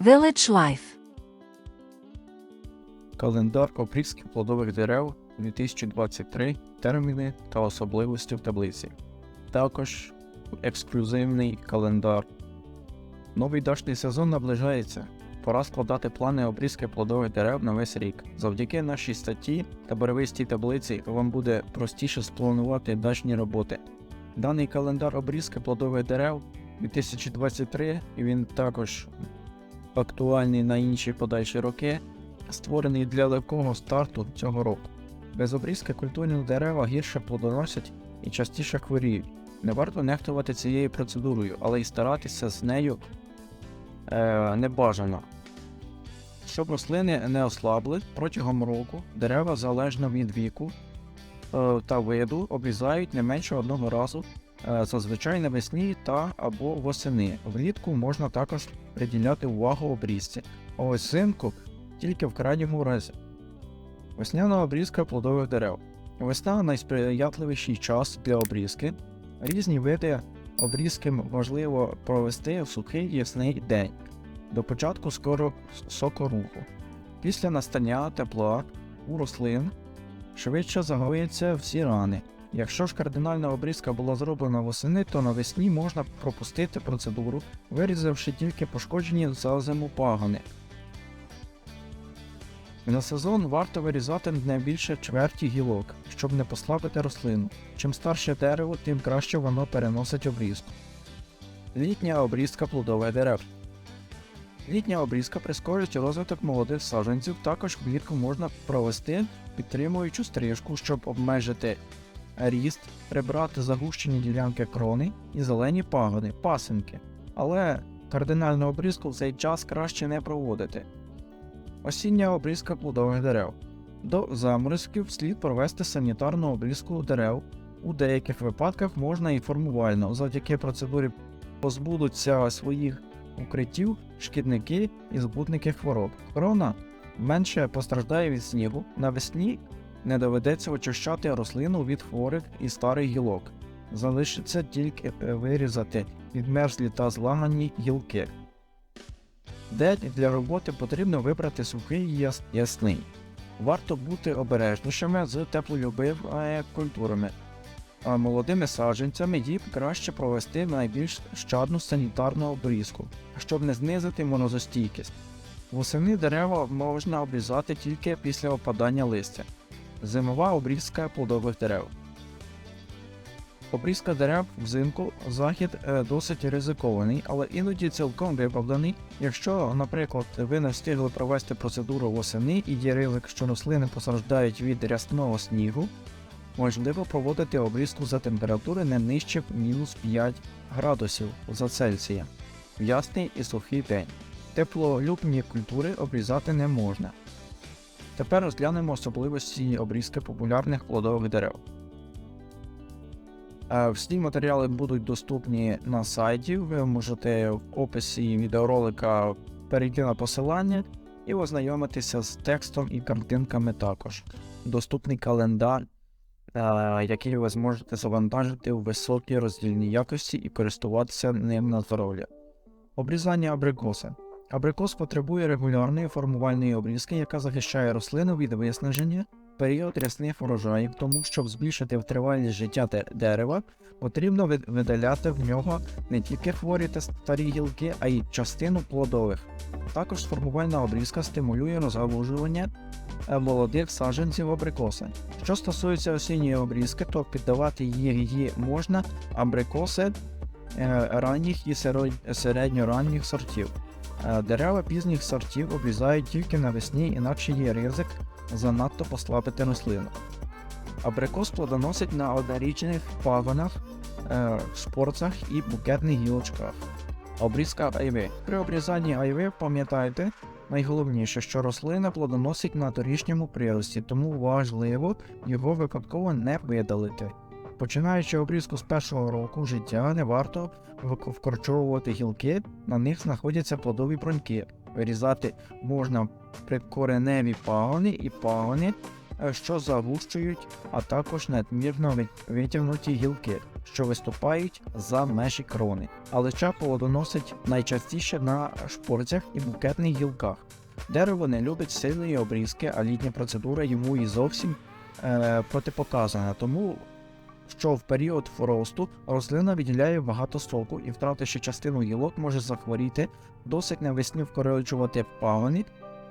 Village Life. Календар обрізків плодових дерев 2023 терміни та особливості в таблиці. Також ексклюзивний календар. Новий дачний сезон наближається. Пора складати плани обрізки плодових дерев на весь рік. Завдяки нашій статті та барвистій таблиці вам буде простіше спланувати дачні роботи. Даний календар обрізки плодових дерев 2023 і він також актуальний на інші подальші роки створений для легкого старту цього року. Без обрізки культурні дерева гірше плодоносять і частіше хворіють. Не варто нехтувати цією процедурою, але й старатися з нею е, небажано. Щоб рослини не ослабли, протягом року дерева залежно від віку е, та виду обрізають не менше одного разу, зазвичай навесні та або восени. Влітку можна також приділяти увагу обрізці, а ось взимку тільки в крайньому разі. Весняна обрізка плодових дерев. Весна найсприятливіший час для обрізки. Різні види обрізки важливо провести в сухий ясний день до початку скоро сокоруху. Після настання тепла у рослин швидше загоюються всі рани. Якщо ж кардинальна обрізка була зроблена восени, то навесні можна пропустити процедуру, вирізавши тільки пошкоджені за зиму пагони. На сезон варто вирізати не більше чверті гілок, щоб не послабити рослину. Чим старше дерево, тим краще воно переносить обрізку. Літня обрізка плодових дерев. Літня обрізка прискорює розвиток молодих саджанців, також влітку можна провести підтримуючу стрижку, щоб обмежити ріст, прибрати загущені ділянки крони і зелені пагони, пасинки. Але кардинальну обрізку в цей час краще не проводити. Осіння обрізка плодових дерев. До заморозків слід провести санітарну обрізку дерев. У деяких випадках можна і формувально. Завдяки процедурі позбудуться своїх укриттів шкідники і збутники хвороб. Корона менше постраждає від снігу. Навесні не доведеться очищати рослину від хворих і старих гілок. Залишиться тільки е, вирізати відмерзлі та злагані гілки. День для роботи потрібно вибрати сухий і яс- ясний. Варто бути обережнішими з теплолюбивими культурами. А молодими саджанцями їм краще провести найбільш щадну санітарну обрізку, щоб не знизити монозостійкість. Восени дерева можна обрізати тільки після опадання листя. Зимова обрізка плодових дерев. Обрізка дерев взимку захід е, досить ризикований, але іноді цілком виправданий, якщо, наприклад, ви не встигли провести процедуру восени і є ризик, що рослини постраждають від рясного снігу, можливо проводити обрізку за температури не нижче мінус 5 градусів за Цельсія в ясний і сухий день. Теплолюбні культури обрізати не можна. Тепер розглянемо особливості обрізки популярних плодових дерев. Е, Всі матеріали будуть доступні на сайті. Ви можете в описі відеоролика перейти на посилання і ознайомитися з текстом і картинками також. Доступний календар, е, який ви зможете завантажити у високій роздільній якості і користуватися ним на здоров'я. Обрізання абрикоса. Абрикос потребує регулярної формувальної обрізки, яка захищає рослину від виснаження період рясних урожаїв, тому щоб збільшити втривалість життя дерева, потрібно видаляти в нього не тільки хворі та старі гілки, а й частину плодових. Також формувальна обрізка стимулює розгалужування е, молодих саджанців абрикоса. Що стосується осінньої обрізки, то піддавати її, її можна абрикоси е, ранніх і середньоранніх сортів. Е, Дерева пізніх сортів обрізають тільки навесні, інакше є ризик занадто послабити рослину. Абрикос плодоносить на однорічних пагонах, е, шпорцах і букетних гілочках. Обрізка айви. При обрізанні айви пам'ятайте найголовніше, що рослина плодоносить на торічньому прирості, тому важливо його випадково не видалити. Починаючи обрізку з першого року життя, не варто вкорчовувати гілки, на них знаходяться плодові бруньки. Вирізати можна прикореневі пагони і пагони, е, що загущують, а також надмірно витягнуті гілки. що виступають за межі крони. Але плодоносить найчастіше на шпорцях і букетних гілках. Дерево не любить сильної обрізки, а літня процедура йому і зовсім е, протипоказана. Тому що в період фросту рослина відділяє багато соку і, втративши частину гілок, може захворіти, досить навесні вкорочувати пагони,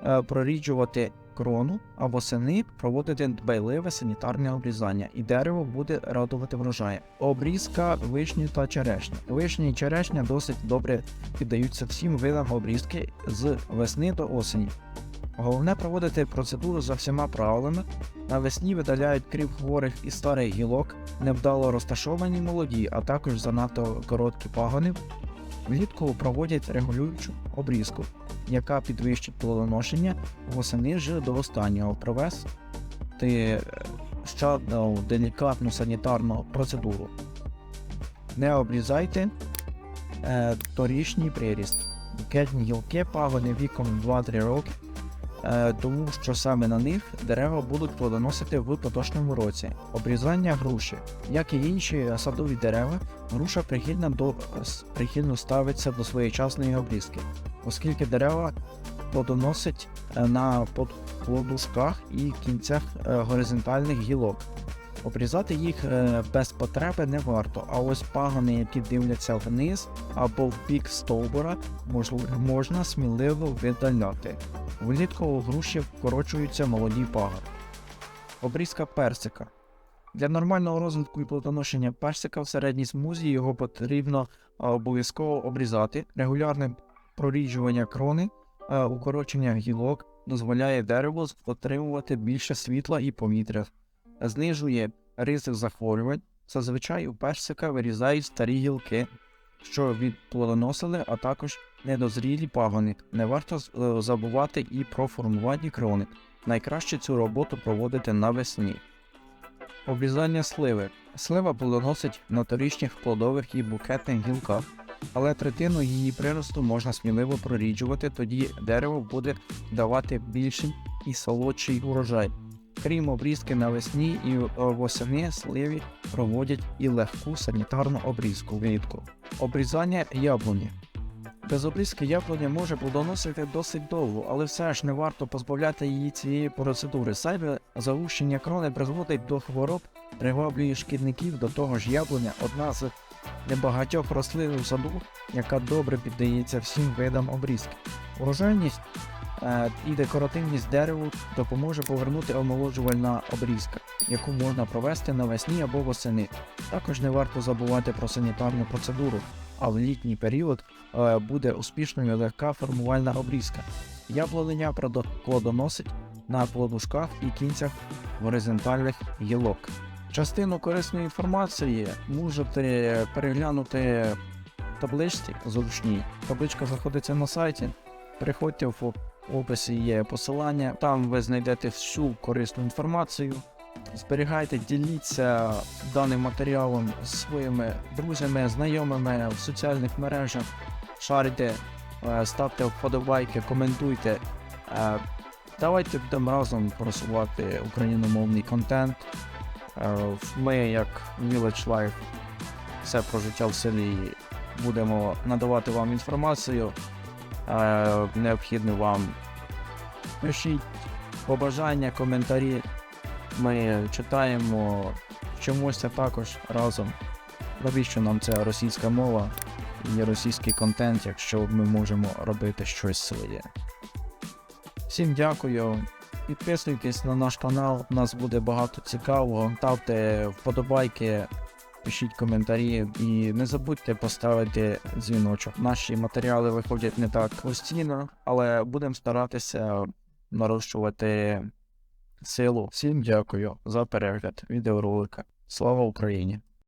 е, проріджувати крону а восени проводити дбайливе санітарне обрізання, і дерево буде радувати врожаєм. Обрізка вишні та черешні. Вишні і черешня досить добре піддаються всім видам обрізки з весни до осені. Головне проводити процедуру за всіма правилами. Навесні видаляють крів хворих і старих гілок, невдало розташовані молоді, а також занадто короткі пагони. Влітку проводять регулюючу обрізку, яка підвищить плодоношення восени ж до останнього провести е, ще делікатну санітарну процедуру. Не обрізайте е, торішній приріст. Букетні гілки пагони віком 2-3 роки тому що саме на них дерева будуть плодоносити в поточному році. Обрізання груші, як і інші садові дерева, груша прихильна до прихильно ставиться до своєчасної обрізки, оскільки дерева плодоносять е, на плодушках і кінцях е, горизонтальних гілок. Обрізати їх без потреби не варто, а ось пагони, які дивляться вниз або в бік стовбура, можна сміливо видаляти. Влітку у груші вкорочуються молоді пагони. Обрізка персика. Для нормального розвитку і плодоношення персика в середній смузі його потрібно обов'язково обрізати. Регулярне проріджування крони, укорочення гілок дозволяє дереву отримувати більше світла і повітря, знижує ризик захворювань. Зазвичай у персика вирізають старі гілки, що відплодоносили, а також недозрілі пагони. Не варто е, забувати і про формування крони. Найкраще цю роботу проводити навесні. Обрізання сливи. Слива плодоносить на торічних плодових і букетних гілках, але третину її приросту можна сміливо проріджувати, тоді дерево буде давати більший і солодший урожай. Крім обрізки навесні і е, восени сливі проводять і легку санітарну обрізку влітку. Обрізання яблуні. Без обрізки яблуня може плодоносити досить довго, але все ж не варто позбавляти її цієї процедури. Сайве загущення крони призводить до хвороб, приваблює шкідників, до того ж яблуня одна з небагатьох рослин у саду, яка добре піддається всім видам обрізки. Урожайність і декоративність дереву допоможе повернути омолоджувальна обрізка, яку можна провести навесні або восени. Також не варто забувати про санітарну процедуру а в літній період е, буде успішною легка формувальна обрізка. Яблуня плодоносить на плодушках і кінцях горизонтальних гілок. Частину корисної інформації можете переглянути в табличці зручній. Табличка знаходиться на сайті. Переходьте в описі є посилання, там ви знайдете всю корисну інформацію. Зберігайте, діліться даним матеріалом з своїми друзями, знайомими в соціальних мережах, шарите, е, ставте вподобайки, коментуйте. Е, давайте будемо разом просувати україномовний контент. Е, ми, як Village Life, все про життя в селі, будемо надавати вам інформацію. Необхідно вам пишіть побажання, коментарі. Ми читаємо, вчимося також разом. Навіщо нам ця російська мова і російський контент, якщо ми можемо робити щось своє. Всім дякую. Підписуйтесь на наш канал, у нас буде багато цікавого. Ставте вподобайки, пишіть коментарі і не забудьте поставити дзвіночок. Наші матеріали виходять не так постійно, але будемо старатися нарощувати силу. Всім дякую за перегляд відеоролика. Слава Україні!